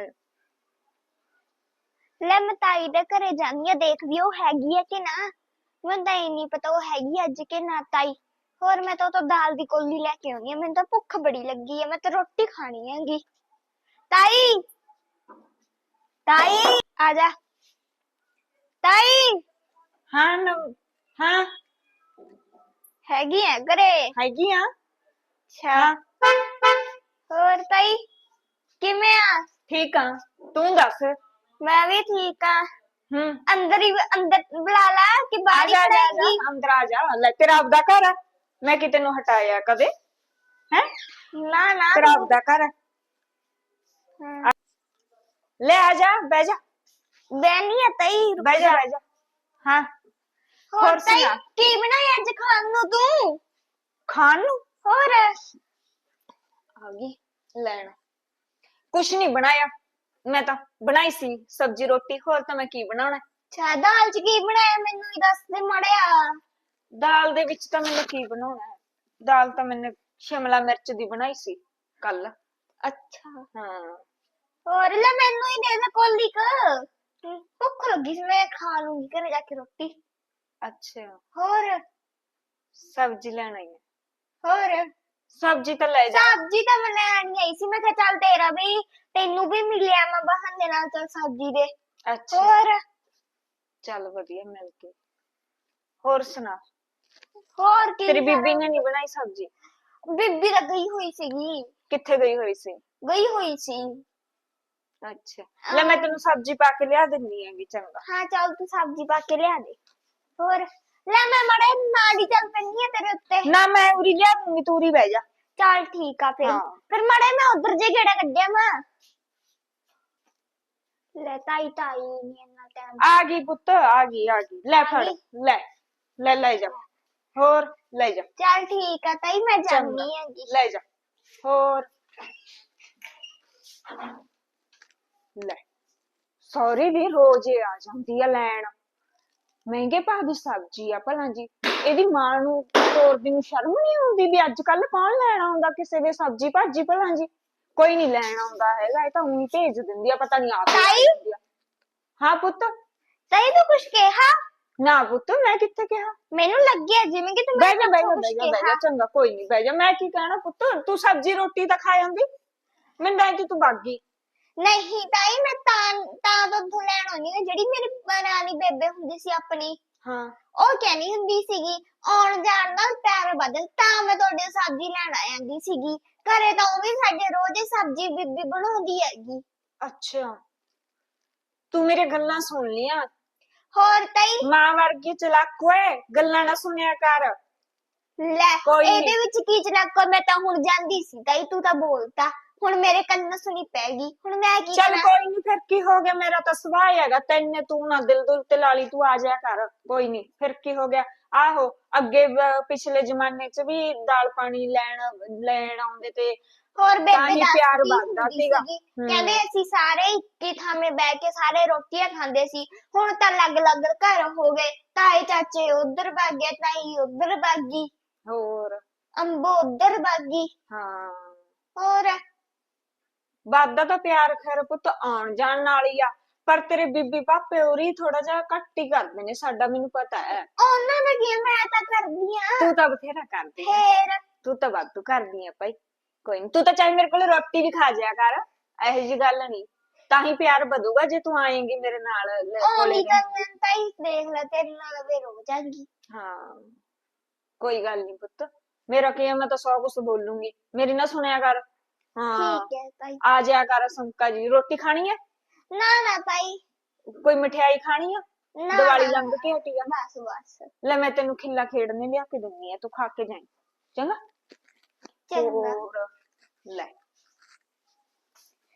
ਜਾ। ਲੈ ਮੈਂ ਤਾਈ ਦੇ ਘਰੇ ਜਾਂਦੀ ਆ ਦੇਖਦੀ ਆ ਉਹ ਹੈਗੀ ਆ ਕਿ ਨਾ। ਮੈਨੂੰ ਤਾਂ ਇਹ ਨਹੀਂ ਪਤਾ ਉਹ ਹੈਗੀ ਅੱਜ ਕਿ ਨਾ ਤਾਈ। ਹੋਰ ਮੈਂ ਤਾਂ ਉਹ ਤੋਂ ਦਾਲ ਦੀ ਕੋਲੀ ਲੈ ਕੇ ਆਉਣੀ ਆ ਮੈਨੂੰ ਤਾਂ ਭੁੱਖ ਬੜੀ ਲੱਗੀ ਆ ਮੈਂ ਤਾਂ ਰੋਟੀ ਖਾਣੀ ਹੈਗੀ। ਤਾਈ! ਤਾਈ! ਆ ਜਾ। ਤਾਈ! ਹਾਂ ਨਵ- ਹਾਂ। ਹੈਗੀ ਆ ਘਰੇ। ਹੈਗੀ ਆ? ਅੱਛਾ। ਹੋਰ ਤਾਈ ਕਿਵੇਂ ਆ? ਠੀਕ ਆ? ਤੂੰ ਦੱਸ। ਮੈਂ ਵੀ ਠੀਕ ਆ। ਹੂੰ। ਅੰਦਰ ਹੀ ਅੰਦਰ ਬੁਲਾ ਲਾ ਕਿ ਆ ਬਾਹਰ ਹੀ ਜਾ ਜਾ, ਜਾ। ਅੰਦਰ ਆ ਜਾ। ਲੈ ਤੇਰਾ ਆਪਦਾ ਘਰ ਆ। ਮੈਂ ਕਿਤੇ ਨੂੰ ਹਟਾਇਆ ਕਦੇ। ਹੈ? ਨਾ ਨਾ। ਤੇਰਾ ਆਪਦਾ ਘਰ ਆ। ਹਾਂ। ਲੈ ਆ ਜਾ ਬਹਿ ਜਾ। ਬੈਣੀ ਆ ਤਾਈ ਬਹਿ ਜਾ। ਬਹਿ ਜਾ। ਹਾਂ। ਹੋਰ ਹੋਰ ਤਾਈ ਸੁਣਾ। ਕੀ ਬਣਾਇਆ ਅੱਜ ਖਾਣ ਨੂੰ ਤੂੰ? ਖਾਣ ਨੂੰ? ਹੋਰ। ਆ ਗਈ। ਲੈਣ। ਕੁਛ ਨਹੀਂ ਬਣਾਇਆ। ਮੈਂ ਤਾਂ ਬਣਾਈ ਸੀ ਸਬਜੀ ਰੋਟੀ ਹੋਰ ਤਾਂ ਮੈਂ ਕੀ ਬਣਾਉਣਾ? ਅੱਛਾ ਦਾਲ ਚ ਕੀ ਬਣਾਇਆ ਮੈਨੂੰ ਹੀ ਦੱਸ ਦੇ ਮੜਿਆ। ਦਾਲ ਦੇ ਵਿੱਚ ਤਾਂ ਮੈਨੂੰ ਕੀ ਬਣਾਉਣਾ? ਹੈ ਦਾਲ ਤਾਂ ਮੈਨੇ ਸ਼ਿਮਲਾ ਮਿਰਚ ਦੀ ਬਣਾਈ ਸੀ ਕੱਲ। ਅੱਛਾ। ਹਾਂ। ਹੋਰ ਲੈ ਮੈਨੂੰ ਹੀ ਦੇ ਦੇ ਕੋਲੀ ਕ ਭੁੱਖ ਲੱਗੀ ਸੀ ਮੈਂ ਖਾ ਲੂੰਗੀ ਘਰੇ ਜਾ ਕੇ ਰੋਟੀ। ਅੱਛਾ। ਹੋਰ? ਸਬਜੀ ਲੈਣ ਆਈ ਹੈ ਹੋਰ? ਸਬਜੀ ਤਾਂ ਲੈ ਜਾ। ਸਬਜ਼ੀ ਤਾਂ ਮੈਂ ਲੈਣ ਆਈ ਸੀ। ਮੈਂ ਕਿਹਾ ਚੱਲ ਤੇਰਾ ਵੀ ਤੈਨੂੰ ਵੀ ਮਿਲਿਆ ਮੈਂ ਬਹਾਨੇ ਨਾਲ ਚੱਲ ਸਬਜ਼ੀ ਦੇ। ਅੱਛਾ। ਹੋਰ? ਚੱਲ ਵਧੀਆ ਮਿਲ ਕੇ। ਹੋਰ ਸੁਣਾ? ਹੋਰ ਕੀ ਤੇਰੀ? ਬੀਬੀ ਨੇ ਨਹੀਂ ਬਣਾਈ ਸਬਜੀ? ਬੀਬੀ ਤਾਂ ਗਈ ਹੋਈ ਸੀਗੀ। ਕਿੱਥੇ ਗਈ ਹੋਈ ਸੀ? ਗਈ ਹੋਈ ਸੀ। ਅੱਛਾ। ਲੈ ਮੈਂ ਤੈਨੂੰ ਸਬਜੀ ਪਾ ਕੇ ਲਿਆ ਦਿੰਦੀ ਹੈਗੀ ਚੰਗਾ। ਹਾਂ ਚੱਲ ਤੂੰ ਸਬਜ਼ੀ ਪਾ ਕੇ ਲਿਆ ਦੇ। ਹੋਰ? ਲੈ ਮੈਂ ਮੜੇ ਨਾਲ ਹੀ ਚੱਲ ਪੈਣੀ ਆ ਤੇਰੇ ਉੱਤੇ। ਨਾ ਮੈਂ ਉਰੀ ਲਿਆ ਦੂੰਗੀ ਤੂੰ ਉਰੀ ਬਹਿ ਜਾ। ਚੱਲ ਠੀਕ ਆ ਫਿਰ। ਹਾਂ। ਫਿਰ ਮੜੇ ਮੈਂ ਉਧਰ ਜੇ ਗੇੜਾ ਕੱਢਿਆ ਮੈਂ। ਲੈ ਤਾਈ ਤਾਈ ਨਹੀਂ ਇੰਨਾ ਟਾਈਮ ਆ ਗਈ ਪੁੱਤ ਆ ਗਈ ਆ ਗਈ। ਲੈ ਆ ਫੜ ਗਈ? ਲੈ ਲੈ ਲੈ ਜਾ। ਹੋਰ ਲੈ ਜਾ। ਚੱਲ ਠੀਕ ਆ ਤਾਈ ਮੈਂ ਚੰਗਾ। ਜਾਂਦੀ ਹੈਗੀ। ਲੈ ਜਾ। ਹੋਰ। ਲੈ। ਸੌਰੀ ਵੀ ਰੋਜ਼ ਹੀ ਆ ਜਾਂਦੀ ਆ ਲੈਣ। ਮਹਿੰਗੇ ਭਾਅ ਦੀ ਸਬਜ਼ੀ ਆ ਭਲਾ ਜੀ ਇਹਦੀ ਮਾਂ ਨੂੰ ਤੋਰਦੀ ਨੂੰ ਸ਼ਰਮ ਨਹੀਂ ਆਉਂਦੀ ਵੀ ਅੱਜ ਕੱਲ ਕੌਣ ਲੈਣ ਆਉਂਦਾ ਕਿਸੇ ਦੇ ਸਬਜ਼ੀ ਭਾਜੀ ਭਲਾ ਜੀ? ਕੋਈ ਨਹੀਂ ਲੈਣ ਆਉਂਦਾ ਹੈਗਾ ਇਹ ਤਾਂ ਉਹੀ ਭੇਜ ਦਿੰਦੀ ਆ ਪਤਾ ਨਹੀਂ ਆ ਕੇ ਤਾਈ? ਹਾਂ ਪੁੱਤ? ਤਾਈ ਤੂੰ ਕੁਛ ਕਿਹਾ? ਨਾ ਪੁੱਤ ਮੈਂ ਕਿੱਥੇ ਕਿਹਾ? ਮੈਨੂੰ ਲੱਗਿਆ ਜਿਵੇਂ ਕਿ ਤੂੰ ਬਹਿ ਜਾ ਬਹਿ ਜਾ ਬਹਿ। ਚੰਗਾ ਕੋਈ ਨਹੀਂ ਬਹਿ ਜਾ। ਮੈਂ ਕੀ ਕਹਿਣਾ ਪੁੱਤ ਤੂੰ ਸਬਜ਼ੀ ਰੋਟੀ ਤਾਂ ਖਾ ਜਾਂਦੀ ਮੈਨੂੰ ਤਾਂ ਤੂੰ ਬਾਗੀ। ਨਹੀਂ ਤਾਈ ਮੈਂ ਤਾਂ ਤਾਂ ਤੂੰ ਲੈਣ ਆਉਣੀ ਆ ਜਿਹੜੀ ਮੇਰੀ ਪੁਰਾਣੀ ਬੇਬੇ ਹੁੰਦੀ ਸੀ ਆਪਣੀ ਹਾਂ। ਉਹ ਕਹਿੰਦੀ ਹੁੰਦੀ ਸੀਗੀ ਆਉਣ ਜਾਣ ਨਾਲ ਪੈਰ ਬਦਲ ਤਾਂ ਮੈਂ ਤੁਹਾਡੇ ਸਬਜ਼ੀ ਲੈਣ ਆ ਜਾਂਦੀ ਸੀਗੀ। ਘਰੇ ਤਾਂ ਉਹ ਵੀ ਸਾਡੇ ਰੋਜ਼ ਹੀ ਸਬਜ਼ੀ ਬੀਬੀ ਬਣਾਉਂਦੀ ਹੈਗੀ। ਅੱਛਾ। ਤੂੰ ਮੇਰੇ ਗੱਲਾਂ ਸੁਣ ਲੀਆਂ। ਹੋਰ ਤਾਈ? ਮਾਂ ਵਰਗੀ ਚਲਾਕ ਓਏ ਗੱਲਾਂ ਨਾ ਸੁਣਿਆ ਕਰ। ਲੈ ਕੋਈ ਨੀ। ਇਹਦੇ ਵਿੱਚ ਕੀ ਚਲਾਕੋ ਮੈਂ ਤਾਂ ਹੁਣ ਜਾਂਦੀ ਸੀ ਤਾਈ ਤੂੰ ਤਾਂ ਬੋਲਤਾ। ਹੁਣ ਮੇਰੇ ਕੰਨ ਸੁਣੀ ਪੈਗੀ ਹੁਣ ਮੈਂ ਕੀ ਚੱਲ ਕਰਾਂ? ਕੋਈ ਨਹੀਂ ਫਿਰ ਕੀ ਹੋ ਗਿਆ? ਮੇਰਾ ਤਾਂ ਸੁਭਾਅ ਹੀ ਹੈਗਾ। ਤੈਨੇ ਤੂੰ ਨਾ ਦਿਲ ਦੁਲ ਤੇ ਲਾਲੀ ਤੂੰ ਆ ਜਾਇਆ ਕਰ। ਕੋਈ ਨਹੀਂ ਫਿਰ ਕੀ ਹੋ ਗਿਆ? ਆਹੋ ਅੱਗੇ ਵ- ਪਿਛਲੇ ਜ਼ਮਾਨੇ 'ਚ ਵੀ ਦਾਲ ਪਾਣੀ ਲੈਣ ਲੈਣ ਆਉਂਦੇ ਤੇ ਹੋਰ ਤਾਂ ਬੇਬੇ ਹੀ ਦੱਸਦੀ ਪਿਆਰ ਬਣਦਾ ਹੁੰਦੀ ਸੀਗਾ। ਸੀਗੀ। ਹਮ। ਕਹਿੰਦੇ ਅਸੀਂ ਸਾਰੇ ਇੱਕ ਹੀ ਥਾਵੇਂ ਬਹਿ ਕੇ ਸਾਰੇ ਰੋਟੀਆਂ ਖਾਂਦੇ ਸੀ। ਹੁਣ ਤਾਂ ਅਲੱਗ-ਅਲੱਗ ਘਰ ਹੋ ਗਏ। ਤਾਏ ਚਾਚੇ ਉਧਰ ਭੱਗ ਗਏ ਤਾਈ ਉਧਰ ਭੱਗ ਗਈ। ਹੋਰ। ਅੰਬੋ ਉਧਰ ਭੱਗ ਗਈ। ਹਾਂ। ਹੋਰ? ਵਾਦਾ ਤਾਂ ਪਿਆਰ ਖੈਰ ਪੁੱਤ ਆਉਣ ਜਾਣ ਨਾਲ ਹੀ ਆ ਪਰ ਤੇਰੇ ਬੀਬੀ ਪਾਪੇ ਹੋਰੀ ਥੋੜਾ ਜਿਹਾ ਘੱਟ ਹੀ ਕਰਦੇ ਨੇ ਸਾਡਾ ਮੈਨੂੰ ਪਤਾ ਹੈ। ਉਹਨਾਂ ਦਾ ਕੀ ਮੈਂ ਤਾਂ ਕਰਦੀ ਆ। ਤੂੰ ਤਾਂ ਬਥੇਰਾ ਕਰਦੀ ਹੈ ਫੇਰ? ਤੂੰ ਤਾਂ ਵਾਧੂ ਕਰਦੀ ਆ ਭਾਈ। ਕੋਈ ਨੀ ਤੂੰ ਤਾਂ ਚਾਹੇ ਮੇਰੇ ਕੋਲ ਰੋਟੀ ਵੀ ਖਾ ਜਾਇਆ ਕਰ ਇਹੋ ਜੀ ਗੱਲ ਨਹੀਂ ਤਾਂ ਹੀ ਪਿਆਰ ਵਧੂਗਾ ਜੇ ਤੂੰ ਆਏਂਗੀ ਮੇਰੇ ਨਾਲ ਲੈ- ਕੋਲੇ ਨਹੀਂ ਰਹਿ- ਤਾਂ ਤਾਈ ਦੇਖ ਲੈ ਤੇਰੇ ਨਾਲ ਵੀ ਰੋ ਜਾਗੀ। ਹਾਂ ਕੋਈ ਗੱਲ ਨਹੀਂ ਪੁੱਤ। ਮੇਰਾ ਕੀ ਆ ਮੈਂ ਤਾਂ ਸੌ ਕੁਛ ਬੋਲੂੰਗੀ। ਮੇਰੀ ਨਾ ਸੁਣਿਆ ਕਰ ਹਾਂ। ਠੀਕ ਹੈ ਤਾਈ ਆ ਜਾਇਆ ਕਰ ਸੰਕਾ ਜੀ। ਰੋਟੀ ਖਾਣੀ ਹੈ? ਨਾ ਨਾ ਤਾਈ ਕੋਈ ਮਠਿਆਈ ਖਾਣੀ ਆ? ਨਾ ਦੀਵਾਲੀ ਲੰਘ ਕੇ ਹਟੀ ਆ। ਬਸ ਬਸ। ਲੈ ਮੈਂ ਤੈਨੂੰ ਖਿੱਲਾ ਖੇਡਣੇ ਲਿਆ ਕੇ ਦਿੰਨੀ ਆ। ਤੂੰ ਖਾ ਕੇ ਜਾਈਂ। ਚੰਗਾ? ਚੰਗਾ। ਹੋਰ ਲੈ।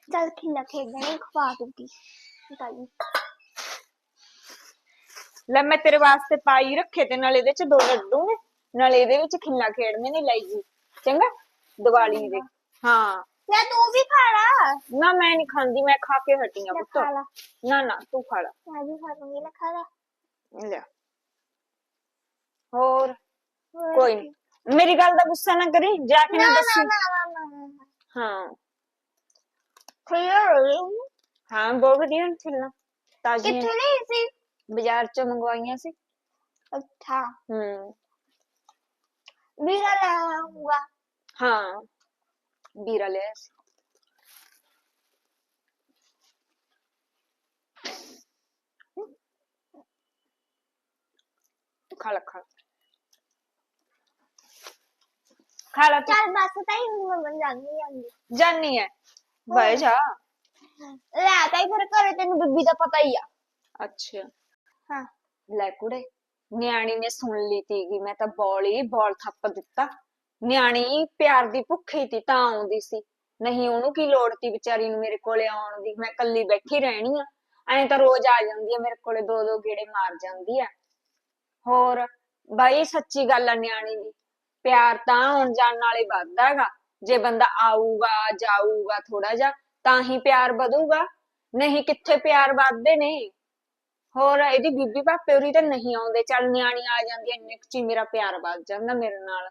ਚੱਲ ਖਿਲਾ ਖੇਡਣੇ ਖਵਾ ਦੂੰਗੀ। ਤਾਈ ਲੈ ਮੈਂ ਤੇਰੇ ਵਾਸਤੇ ਪਾਈ ਰੱਖੇ ਤੇ ਨਾਲ ਇਹਦੇ ਚ ਦੋ ਲੱਡੂ ਨੇ। ਨਾਲ ਇਹਦੇ ਵਿੱਚ ਖਿੱਲਾ ਖੇਡਣੇ ਨੇ ਲੈ ਜੀ। ਚੰਗਾ? ਦੀਵਾਲੀ ਦੇ। ਹਾਂ ਲੈ ਤੂੰ ਵੀ ਖਾ ਲਾ ਨਾ ਮੈਂ ਨਹੀਂ ਖਾਂਦੀ ਮੈਂ ਖਾ ਕੇ ਹਟੀ ਆ ਲੈ ਪੁੱਤ ਖਾ ਲਾ ਨਾ ਨਾ ਤੂੰ ਖਾ ਲੈ ਮੈਂ ਵੀ ਖਾ ਲੂੰਗੀ ਲੈ ਖਾ ਲਾ ਲੈ ਹੋਰ ਹੋਰ ਕੋਈ ਨੀ ਮੇਰੀ ਗੱਲ ਦਾ ਗੁੱਸਾ ਨਾ ਕਰੀ ਜਾ ਕੇ ਨਾ ਨਾ ਨਾ ਦੱਸੀ ਨਾ ਨਾ ਨਾ ਹਾਂ ਖਿਲਾ ਰਹੀ ਹਾਂ ਬਹੁਤ ਵਧੀਆ ਨੇ ਛਿੱਲਾਂ ਤਾਜ਼ੀਆਂ ਕਿੱਥੋਂ ਲਈ ਸੀ? ਬਾਜ਼ਾਰ ਚੋਂ ਮੰਗਵਾਈਆਂ ਸੀ ਅੱਛਾ ਹੂੰ ਵੀਰਾ ਲੈ ਆਊਗਾ ਹਾਂ ਵੀਰਾ ਲਿਆ ਸੀ ਖਾ ਲਾ ਖਾ ਲਾ। ਖਾ ਲਾ ਤੂੰ ਚੱਲ ਬਸ ਤਾਈ ਹੁਣ ਮੈਂ ਬਣ ਜਾਂਦੀ ਆਂਗੀ ਜਾਨੀ ਹੈ ਬਹਿ ਜਾ ਲੈ ਤਾਈ ਫਿਰ ਘਰੇ ਤੈਨੂੰ ਬੀਬੀ ਦਾ ਪਤਾ ਹੀ ਆ ਅੱਛਾ ਹਾਂ ਲੈ ਕੁੜੇ ਨਿਆਣੀ ਨੇ ਸੁਣ ਲਈ ਤੀਗੀ ਮੈਂ ਤਾਂ ਬੋਲੀ ਬੋਲ ਥੱਪ ਦਿੱਤਾ ਨਿਆਣੀ ਪਿਆਰ ਦੀ ਭੁੱਖੀ ਤੀ ਤਾਂ ਆਉਂਦੀ ਸੀ। ਨਹੀਂ, ਉਹਨੂੰ ਕੀ ਲੋੜ ਤੀ ਵਿਚਾਰੀ ਨੂੰ ਮੇਰੇ ਕੋਲੇ ਆਉਣ ਦੀ? ਮੈਂ ਕੱਲੀ ਬੈਠੀ ਰਹਿਣੀ ਆ। ਐਂ ਤਾਂ ਰੋਜ਼ ਆ ਜਾਂਦੀ ਆ, ਮੇਰੇ ਕੋਲੇ ਦੋ ਦੋ ਗੇੜੇ ਮਾਰ ਜਾਂਦੀ ਆ। ਹੋਰ, ਬਾਈ, ਸੱਚੀ ਗੱਲ ਆ ਨਿਆਣੀ ਦੀ। ਪਿਆਰ ਤਾਂ ਆਉਣ ਜਾਣ ਨਾਲੇ ਵੱਧਦਾ ਗਾ ਜੇ ਬੰਦਾ ਆਊਗਾ, ਜਾਊਗਾ ਥੋੜਾ ਜਿਹਾ, ਤਾਂ ਹੀ ਪਿਆਰ ਵਧੂਗਾ। ਨਹੀਂ, ਕਿੱਥੇ ਪਿਆਰ ਵੱਧਦੇ ਨੇ? ਹੋਰ, ਇਹਦੀ ਬੀਬੀ ਭਾਪੇ ਉਰੀ ਤਾਂ ਨਹੀਂ ਆਉਂਦੇ। ਚੱਲ ਨਿਆਣੀ ਆ ਜਾਂਦੀ ਐ ਇੰਨੇ ਕੁ ਚ ਮੇਰਾ ਪਿਆਰ ਵੱਧ ਜਾਂਦਾ ਮੇਰੇ ਨਾਲ।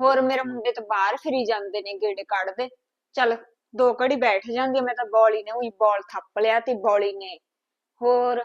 ਹੋਰ ਮੇਰੇ ਮੁੰਡੇ ਤਾਂ ਬਾਹਰ ਫਿਰੀ ਜਾਂਦੇ ਨੇ ਗੇੜੇ ਕੱਢਦੇ। ਚੱਲ ਦੋ ਘੜੀ ਬੈਠ ਜਾਂਦੀ ਆ, ਮੈਂ ਤਾਂ ਬੋਲੀ ਨੇ ਉਹੀ ਬੋਲ ਥੱਪ ਲਿਆ ਤੇ ਬੋਲੀ ਨੇ। ਹੋਰ